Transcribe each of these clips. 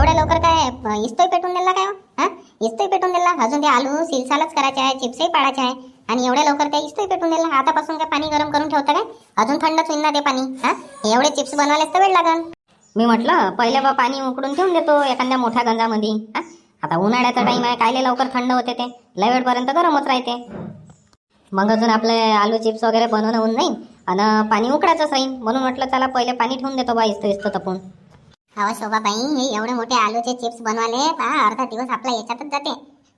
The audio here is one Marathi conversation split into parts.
एवढ्या लवकर काय? इस्तोय पेटून दिला काय हो? हा? इस्तोय पेटून दिला? अजून ते आलू सिलसालच करायचे आहे चिप्सही पाडायचे आहे. आणि एवढ्या लवकर काय इस्तोय पेटून दिला? आतापासून काय पाणी गरम करून ठेवता काय? अजून थंडच होईल ना ते पाणी हा? एवढे चिप्स बनवायलाच तर वेळ लागेल मी म्हटलं पहिले बा पाणी उकडून ठेवून देतो एखाद्या मोठ्या गंजामध्ये हा? आता उन्हाळ्याचा टाइम आहे कायले लवकर थंड होते ते? लय वेळपर्यंत गरमच राहते. मग अजून आपले आलू चिप्स वगैरे बनवणं होऊन नाही आणि पाणी उकडायचंच राहील म्हणून म्हटलं चला पहिले पाणी ठेवून देतो बा इस्त इस्त तपून. अहो शोभाबाई हे एवढे मोठे आलूचे चिप्स बनवाले पहा अर्धा दिवस आपला याच्यातच जाते.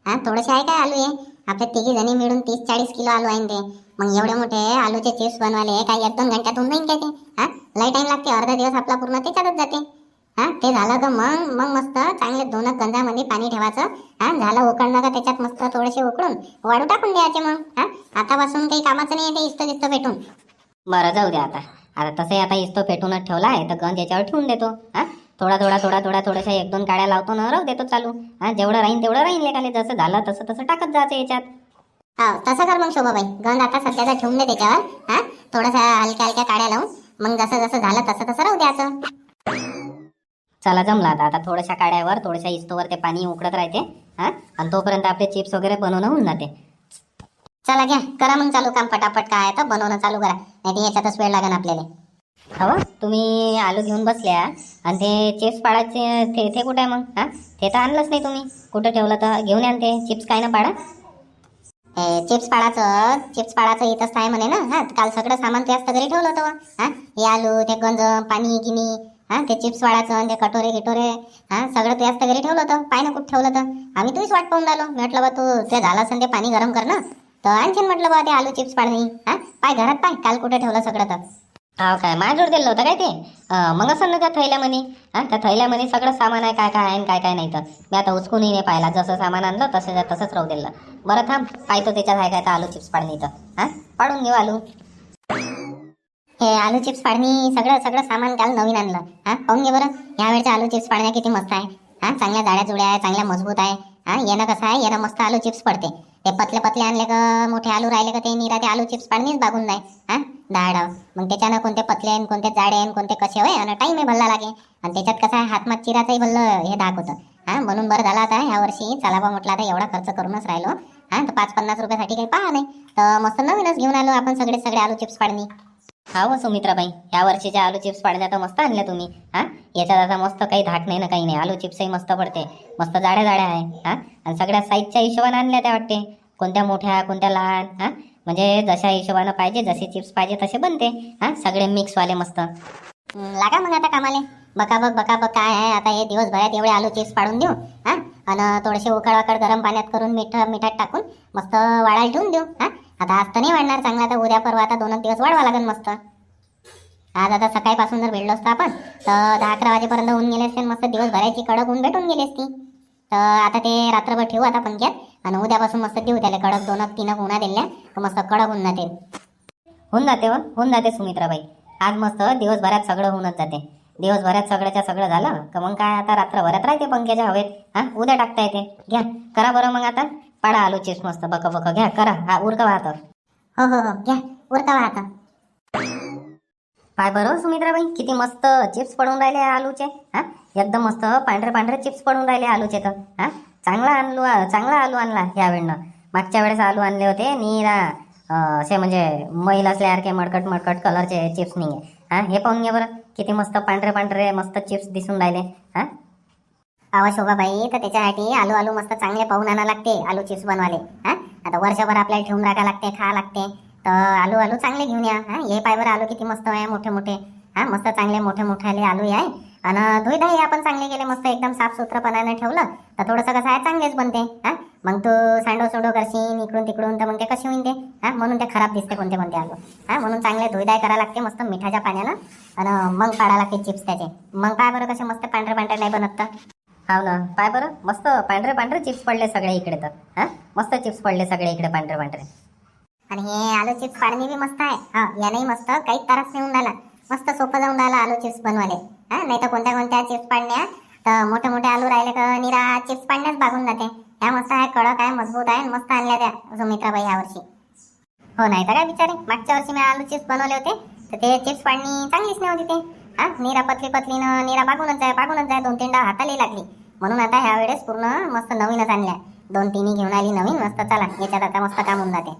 हा थोडेसे आहे काय आलू आहे आपले तिघी जणी मिळून तीस चाळीस किलो आलू आहे ते. मग एवढे मोठे आलूचे चिप्स बनवाले काय एक दोन घंट्यात होऊन नाही काय ते? हा लय टाइम लागते. अर्धा दिवस आपला पूर्ण त्याच्यातच जाते. हा ते झालं तर मग. मग मस्त चांगले दोन गंजामध्ये पाणी ठेवायचं. हा झालं उकडणं का त्याच्यात मस्त थोडेसे उकडून वाढू टाकून द्यायचे मग. हा आतापासून काही कामाचं नाही ते इस्त इस्त भेटून बरं जाऊ द्या आता. आता तसंही आता इस्तो पेटूनच ठेवला आहे. तर गंज याच्यावर ठेवून देतो. हा? थोडा थोडा थोडा थोडा थोड्याशा एक दोन काड्या लावतो ना राहू देतो चालू. हा जेवढं राहीन तेवढं राहीन लेखाले जसं झालं तसं तसं टाकत जायचं याच्यात. हो तसं कर मग शोभाबाई. गंध आता सध्याचा ठेवून दे त्याच्यावर. हा थोडासा हलक्या हलक्या काड्या लावून. मग जसं जसं झालं तसं तसं राहू द्यायचं चला जमला आता. आता थोड्याशा काड्यावर थोड्याशा इस्तोवर ते पाणी उकडत राहते. हा आणि तोपर्यंत आपले चिप्स वगैरे बनवणं होऊन जाते. चला घ्या. करा मग चालू काम पटापट काय तर बनवणं चालू करा. नाही याच्यातच वेळ लागेल आपल्याला. हो तुम्ही आलू घेऊन बसल्या. आणि ते चिप्स पाडायचे ते ते कुठे आहे मग? हा? ते तर आणलंच नाही तुम्ही. कुठं ठेवलं तर घेऊन या ते. चिप्स काय ना पाडा. हे चिप्स पाडाचं चिप्स पाडाचं इथंच आहे म्हणे ना. हा काल सगळं सामान त्याच घरी ठेवलं होतं. हा हे आलू ते गंज पाणी गिनी हा ते चिप्स वाढायचं आणि ते कटोरे गिटोरे हा सगळं ते असतं घरी ठेवलं होतं. पाय ना कुठं ठेवलं तर आम्ही तुझीच वाट पाहून राहिलो. म्हटलं बा तू ते झालं असेल ते पाणी गरम कर ना. तर आणखीन म्हटलं बा ते आलू चिप्स पाडणे. हा पाय घरात पाय. काल कुठे ठेवलं सगळं तर. हा काय माझ्यावर दिलं होतं काय ते? मग असं ना त्या थैल्यामध्ये. हा त्या थैल्यामध्ये सगळं सामान आहे काय काय आहे आणि काय काय नाही तर. मी आता उचकूनही नाही पाहिला. जसं सामान आणलं तसं तसंच राहू दिलं. बरं थांब पाहतो त्याच्यात आहे काय तर आलू चिप्स पाडणी तर हा? पाडून घेऊ आलू. हे आलू चिप्स पाडणी सगळं सगळं सामान काल नवीन आणलं. हा पाहून घे बरं. यावेळच्या आलू चिप्स पाडण्या किती मस्त आहे. हा चांगल्या जाड्या जुड्या आहे चांगल्या मजबूत आहे. हा येणं कसं आहे? येणं मस्त आलू चिप्स पडते. ते पतले पतले आणले का मोठे आलू राहिले का ते निरा? ते आलू चिप्स पाडणीच बागून जाय. हा? डाळ मग त्याच्यानं कोणते पतले आहे कोणते जाडे आहे कोणते कसे होय आणि टाईम आहे भल्ला लागे आणि त्याच्यात कसं आहे हातमात चिराचंही भल्लं हे दाग होतं हा म्हणून बरं झाला आता ह्या वर्षी चला बा म्हटलं आता एवढा खर्च करूनच राहिलो. हा तर पाच पन्नास रुपयासाठी काही पहा नाही. तर मस्त नवीनच घेऊन आलो आपण सगळे सगळे आलू चिप्स पाडणी. हा हो सुमित्राबाई या वर्षीच्या आलू चिप्स पाडण्या तर मस्त आणल्या तुम्ही. हा याच्यात आता मस्त काही धाक नाही ना काही नाही. आलू चिप्सही मस्त पडते. मस्त जाड्या जाड्या आहे. हा आणि सगळ्या साईजच्या हिशोबाने आणल्या त्या वाटते. कोणत्या मोठ्या कोणत्या लहान हा? म्हणजे जशा हिशोबानं पाहिजे जसे चिप्स पाहिजे तसे बनते. हा सगळे मिक्सवाले मस्त. लागा मग आता कामाले. बका बघ बका बघ काय आहे. आता हे दिवसभरात एवढे आलू चिप्स पाडून देऊ. हा आणि थोडेसे उकड वाकड गरम पाण्यात करून मीठ मिठात टाकून मस्त वाळायला ठेवून देऊ. हा आता आज तर नाही वाढणार. चांगला आता उद्या परवा आता दोन दिवस वाढवा लागेल मस्त. आज आता सकाळीपासून जर भेटलो असतो आपण तर दहा अकरा वाजेपर्यंत होऊन गेले असते मस्त दिवसभराची कडक होऊन भेटून गेली असती. तर आता ते रात्रभर ठेवू आता पंख्यात आणि उद्यापासून मस्त देऊ त्याला कडक दोन तीन उन्हा दिल्या. तर मस्त कडक होऊन जाते. होऊन जाते हो. होऊन जाते सुमित्राबाई. आज मस्त दिवसभरात सगळं होऊनच जाते. दिवसभरात सगळ्याच्या सगळं झालं. का मग काय आता रात्रभरात राहते पंख्याच्या हवेत. हा उद्या टाकता येते. घ्या. करा बरं मग आता. पाडा आलू चिप्स मस्त बक बक. घ्या करा. हा उरका वाहतं. हो हो हो. घ्या. उरका आता काय बरं सुमित्राबाई? किती मस्त चिप्स पडून राहिले आलूचे हा? एकदम मस्त पांढरे पांढरे चिप्स पडून राहिले आलूचे तर हा? चांगला आणलो चांगला आलू आणला या वेळनं. मागच्या वेळेस आलू आणले होते निरा असे म्हणजे मैल असल्यासारखे मडकट मडकट कलरचे चिप्स नाही हा हे पाहून घे बरं किती मस्त पांढरे पांढरे मस्त चिप्स दिसून राहिले हा? आवा शोभाबाई तर त्याच्यासाठी आलू आलू मस्त चांगले पाहून आणा लागते आलू चिप्स बनवाले हा? आता वर्षभर आपल्याला ठेवून राखा लागते खा लागते. तर आलू आलू चांगले घेऊन या. हा हे पाय बरं आलू किती मस्त आहे मोठे मोठे. हा मस्त चांगले मोठे मोठे आलू आहे. आणि धुई धाई आपण चांगले गेले मस्त एकदम साफसुथरपणाने ठेवलं. तर थोडंसं कसं आहे चांगलेच बनते. हा मग तू सांडो सोडो करशील इकडून तिकडून तर मग ते कसे होईन ते? हा म्हणून ते खराब दिसते कोणते कोणते आलू. हा म्हणून चांगले धुईदाय करा लागते मस्त मिठाच्या पाण्यानं. आणि मग काढा लागते चिप्स त्याचे. मग काय बरं कसे मस्त पांढरे पांढरे नाही बनत तर. हो ना. पाय बरं मस्त पांढरे पांढरे चिप्स पडले सगळे इकडे तर. हा मस्त चिप्स पडले सगळे इकडे पांढरे पांढरे. आणि हे आलू चिप्स पाडणी बी मस्त आहे. हा यानेही मस्त काही त्रास नाही होऊन राहिला. मस्त सोपं जाऊन राहिला आलू चिप्स बनवाले हा नाही तर कोणत्या कोणत्या चिप्स पाडण्या तर मोठे मोठे आलू राहिले का निरा चिप्स पाडण्याच भागून जाते. ह्या मस्त आहे कडक आहे मजबूत आहे मस्त आणल्या त्या सुमित्राबाई ह्या वर्षी. हो नाही तर काय बिचारे? मागच्या वर्षी मी आलू चिप्स बनवले होते तर ते चिप्स पाडणी चांगलीच नाही होती ते. हा निरा पतली पतलीनं निरा बागूनच जाय बागूनच जाय दोन तीन डाव हाताला लागली. म्हणून आता ह्या वेळेस पूर्ण मस्त नवीनच आणल्या. दोन तिन्ही घेऊन आली नवीन मस्त चला याच्यात आता मस्त काम होऊन जाते.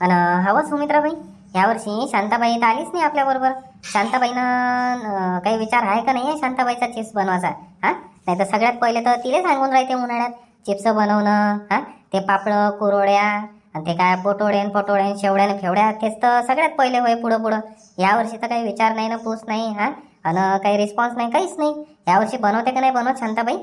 आणि हवं सुमित्राबाई. यावर्षी शांताबाई तर आलीच नाही आपल्याबरोबर शांताबाईनं काही विचार आहे का नाही आहे शांताबाईचा चिप्स बनवायचा? हा? नाही तर सगळ्यात पहिले तर तिले सांगून राहते उन्हाळ्यात. चिप्स बनवणं हा? ते पापडं कुरोड्या आणि ते काय पोटोडे आणि शेवड्यान शेवड्या आणि फेवड्या तेच तर सगळ्यात पहिले होय पुढं पुढं. यावर्षी तर काही विचार नाही ना पूस नाही हा? आणि काही रिस्पॉन्स नाही काहीच नाही. यावर्षी बनवते का नाही बनवत शांताबाई?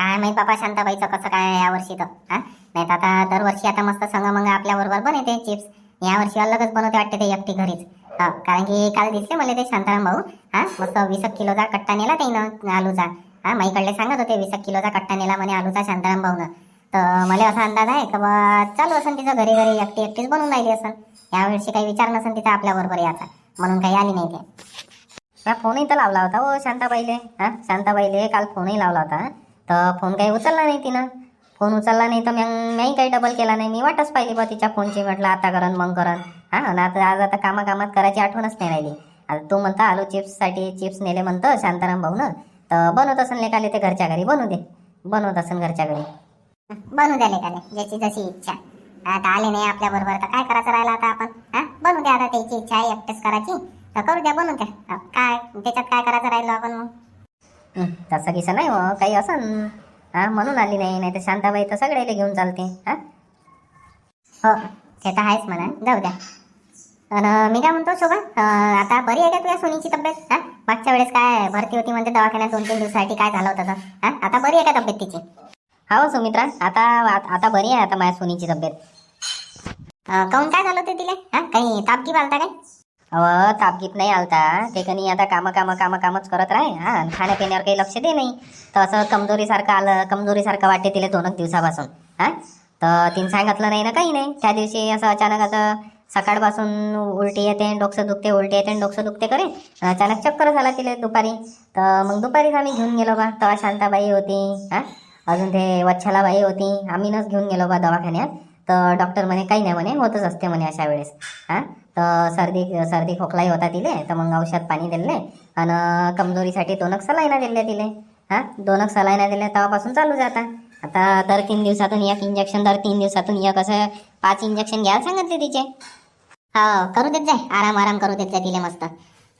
काय माहीत बाबा शांताबाईचं कसं काय यावर्षी तर हा? नाही तर आता दरवर्षी आता मस्त संगमंग आपल्या बरोबर बनवते चिप्स. यावर्षी अलगच बनवते वाटते ते एकटी घरीच. हा कारण की काल दिसले मला ते शांताराम भाऊ हा? मस्त वीस एक किलोचा कट्टा नेला ते आलूचा. हा माईकडले सांगत होते वीस एक किलोचा कट्टा नेला म्हणे आलूचा शांताराम भाऊनं. तर मला असा अंदाज आहे का बा चालू असेल तिचं घरी घरी एकटी एकटीच बनवून राहिली असेल यावर्षी काही विचार नसेल तिचा आपल्या बरोबर याचा. म्हणून काही आली नाही ते. फोनही तर लावला होता हो शांताबाईले हा? शांताबाईले काल फोनही लावला होता तर फोन काही उचलला नाही तिनं. फोन उचलला नाही तर मग मी काही डबल केला नाही. मी वाटच पाहिली बा तिच्या फोनची. म्हटलं आता करन मग करन हा ना आता आज आता कामाकामात करायची आठवणच नाही राहिली. आता तू म्हणता आलो चिप्ससाठी चिप्स नेले म्हणतं शांताराम भाऊनं. तर बनवत असेल लेखाले ते घरच्या घरी. बनवू दे. बनवत असेल घरच्या घरी. बनू द्या लेखाले ज्याची जशी इच्छा. आता आले नाही आपल्या बरोबर तर काय करायचं राहिलं आता आपण? हां? बनू द्या आता त्याची इच्छा आहे एकटेच करायची. तर करू द्या बनू द्या. काय? त्याच्यात काय करायचं राहिलं आपण मग? तसं किसं नाही हो काही असं हा म्हणून आली नाही नाही तर शांताबाई तर सगळ्याला घेऊन चालते हा? हो ते तर आहेच म्हणा जाऊ द्या. मी काय म्हणतो शोभा अं, आता बरी आहे का तुझ्या सोनीची तब्येत? हा? मागच्या वेळेस काय भरती होती म्हणजे दवाखान्यात दोन तीन दिवसासाठी काय झालं होतं तर? हा? आता बरी आहे का तब्येत तिची? हो सुमित्रा आता आता बरी आहे आता माझ्या सोनीची तब्येत. अं, काहून काय झालं होतं तिला? हा काही ताप गिप आलता काय? अव तापगीत नाही आलता. ते कनी आता कामं कामं कामं कामच करत राहे. हा खाण्यापिण्यावर काही लक्ष दे नाही. तर असं कमजोरीसारखं आलं कमजोरीसारखं वाटते तिला दोनच दिवसापासून. हा? तर तिने सांगितलं नाही ना काही नाही. त्या दिवशी असं अचानक असं सकाळपासून उलटी येते डोकसं दुखते उलटी येते आणि दुखते करे. अचानक चक्कर झाला तिला दुपारी. तर मग दुपारीच आम्ही घेऊन गेलो बा. तेव्हा शांताबाई होती. हा? अजून ते वच्छलाबाई होती. आम्हीनच घेऊन गेलो बा दवाखान्यात. तर डॉक्टर म्हणे काही नाही म्हणे होतच असते म्हणे अशा वेळेस. हा? तर सर्दी सर्दी खोकलाही होता तिले तर मग औषध पाणी दिले आणि कमजोरीसाठी दोनक सलायना दिले तिले. हा? दोनक सलायना दिल्या तेव्हापासून चालू जाता. आता दर तीन दिवसातून एक इंजेक्शन दर तीन दिवसातून एक असं पाच इंजेक्शन घ्यायला सांगितले तिचे. हो करू देत जाय. आराम आराम करू देत जाय तिले मस्त.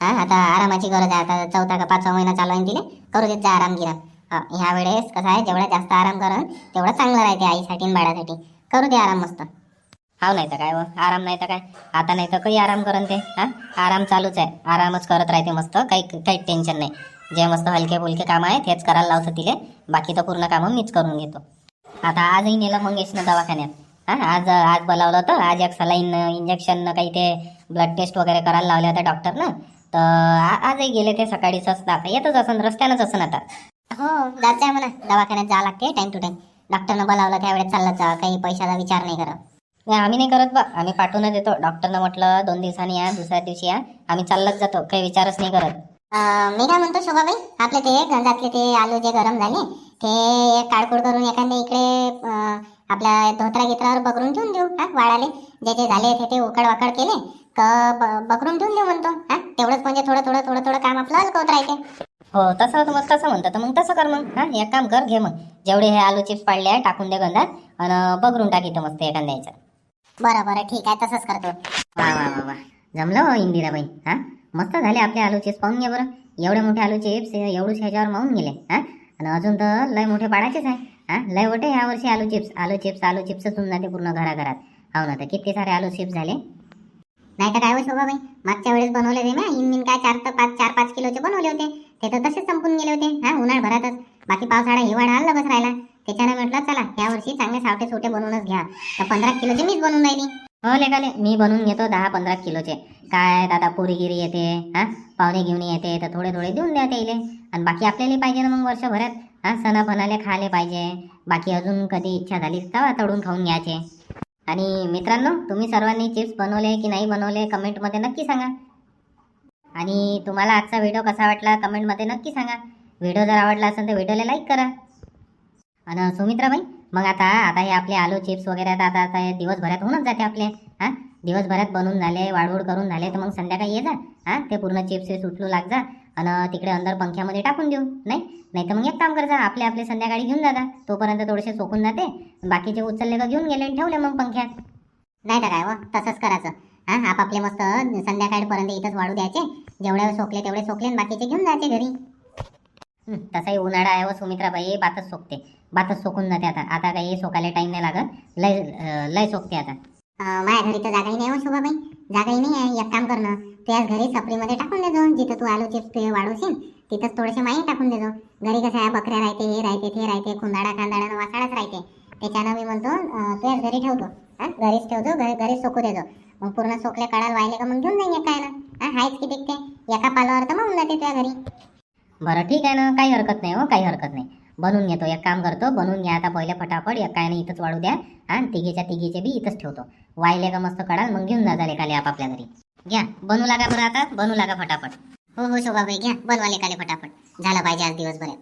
हा? आता आरामाची गरज आहे. आता चौथा का पाचवा महिना चालू आहे तिले. करू देत जाय आराम गिराम. हो, ह्या वेळेस कसं आहे जेवढा जास्त आराम करन तेवढं चांगलं राहते आईसाठी आणि बाळासाठी. करू दे आराम मस्त. हाव नाही तर काय व? आराम नाही तर काय? आता नाही तर काही आराम करन ते हा? आराम चालूच आहे. आरामच करत राहते मस्त. काही काही टेन्शन नाही. जे मस्त हलके फुलके कामं आहे तेच करायला लावतो तिले. बाकी तर पूर्ण कामं मीच करून घेतो. आता आजही नेलं मंगेशनं दवाखान्यात. हा आज आज बोलावलं होतं. आज एक सलाईन इंजेक्शन काही ते ब्लड टेस्ट वगैरे करायला लावले होते डॉक्टरनं तर आजही गेले ते सकाळीच असतात येतच असन रस्त्यानंच असन आता. हो जायचं आहे म्हणा. दवाखान्यात जावं लागते टाईम टू टाईम डॉक्टरनं बोलावलं त्यावेळेस चाललं जा काही पैशाचा विचार नाही करत. नाही आम्ही नाही करत बा. आम्ही पाठवूनच देतो. डॉक्टरनं म्हटलं दोन दिवसांनी या दुसऱ्या दिवशी या. आम्ही चाललंच जातो. काही विचारच नाही करत. अं, मी काय म्हणतो शोभाबाई? आपले ते गंजातले ते आलू जे गरम झाले ते एक काळकूड करून एखाद्या इकडे अं, आपल्या धोत्रा गित्रावर बकरून ठेवून देऊ हा वाळाले. जे जे झाले ते ते उकड वाकड केले क ब- बकरून ठेवून देऊ म्हणतो हा. तेवढंच म्हणजे थोडं थोडं थोडं थोडं काम आपलं हलकं होत राहते. हो तसं मग तसं म्हणतं तर मग तसं कर मग. हा एक काम कर घे मग. जेवढे हे आलू चिप्स पाडले आहे टाकून दे गंधात आणि बघरून टाकी तर मस्त एखाद्या याच्यात बरं बरं ठीक आहे तसंच करतो. वा वा वा वा. जमलं हो इंदिराबाई. हा? मस्त झाले आपले आलू चिप्स पाहून घ्या बरं. एवढे मोठे आलू चिप्स एवढूच ह्याच्यावर मावून गेले. हा? आणि अजून तर लय मोठे पाडायचेच आहे. हा? लय मोठे ह्या वर्षी आलू चिप्स आलू चिप्स आलू चिप्सच होऊन जाते पूर्ण घराघरात. हो ना तर किती सारे आलू चिप्स झाले? नाही तर काय हो शोभाबाई मागच्या वेळेस बनवले ते ना इन काय चार तर पाच चार पाच किलोचे बनवले होते. ते तर तसेच संपून गेले होते. हा उन्हाळभरातच बाकी पावसाळा हिवाळा आला बस राहिला. त्याच्यानं म्हटलं चला या वर्षी चांगले सावटे सोटे बनवूनच घ्या. तर पंधरा किलोचे मीच बनवून राहिली. हो लेकाले मी बनवून घेतो दहा पंधरा किलोचे. काय दादा पोरीगिरी येते हा? पाहुणे घेऊन येते तर थोडे थोडे देऊन द्या त्याले. आणि बाकी आपल्याला पाहिजे ना मग वर्षभरात हा? सणा फणाले खायला पाहिजे. बाकी अजून कधी इच्छा झाली तवा तळून खाऊन घ्यायचे. आणि मित्रांनो तुम्ही सर्वांनी चिप्स बनवले की नाही बनवले कमेंटमध्ये नक्की सांगा. आणि तुम्हाला आजचा व्हिडिओ कसा वाटला कमेंटमध्ये नक्की सांगा. व्हिडिओ जर आवडला असेल तर व्हिडिओला लाईक करा. आणि सुमित्राबाई मग आता आता हे आपले आलू चिप्स वगैरे आता आता आता हे दिवसभरात होऊनच जाते आपले. हां? दिवसभरात बनवून झाले वाढवूड करून झाले तर मग संध्याकाळी ये जा. हां? ते पूर्ण चिप्स सुटलू लाग जा. आणि तिकडे अंदर पंख्यामध्ये टाकून देऊ. नाही? नाही तर मग एक काम कर जा. आपले आपले संध्याकाळी घेऊन जा तोपर्यंत थोडेसे सोकून जाते. बाकीचे उचलले का घेऊन गेले आणि ठेवले मग पंख्यात. नाही तर काय व तसंच करायचं. हां आपापले मस्त संध्याकाळपर्यंत इथंच वाढू द्यायचे. जेवढे सोकले तेवढे सोकले आणि बाकीचे घेऊन जायचे घरी. हं, तसाही उन्हाळा आहे व सुमित्राबाई बातच सोकते. बातच सोकून जाते आता. आता काही सोकायला टाइम नाही लागत. लय लय सोकते आता. माझ्या घरी तर जागाही नाही हो शोभाबाई. जागाही नाही आहे. एक काम करणं तू त्याच घरी सपरीमध्ये टाकून देजो जिथं तू आलू चिप्स ते वाढवशील तिथंच थोडेसे माही टाकून देजो घरी कसं आहे बकऱ्या राहते हे राहते ते राहते खुंदाडा कांदाडा वासाडाच राहते. त्याच्यानं मी म्हणतो तू त्याच घरी ठेवतो हां घरीच ठेवतो घरी घरीच सोकू देजो मग पूर्ण सोकले काढायला वाहिले का मग घेऊन जाईन एका ना हा हायच की टिकते एका पालावर तर मग जाते त्या घरी. बरं ठीक आहे ना. काही हरकत नाही हो काही हरकत नाही. बनवून घेतो एक काम करतो. बनवून घ्या आता पहिले फटाफट. एक काय नाही इथंच वाढू द्या. आणि तिघीच्या तिघीचे बी इथंच ठेवतो. वाहिले का मस्त काढाल मग घेऊन जा झाले आपापल्या घरी. घ्या बनवू लागा बरं आता. बनवू लागा फटाफट. हो हो शोभाबाई घ्या. बनवा काले फटाफट. झालं पाहिजे आज दिवसभरात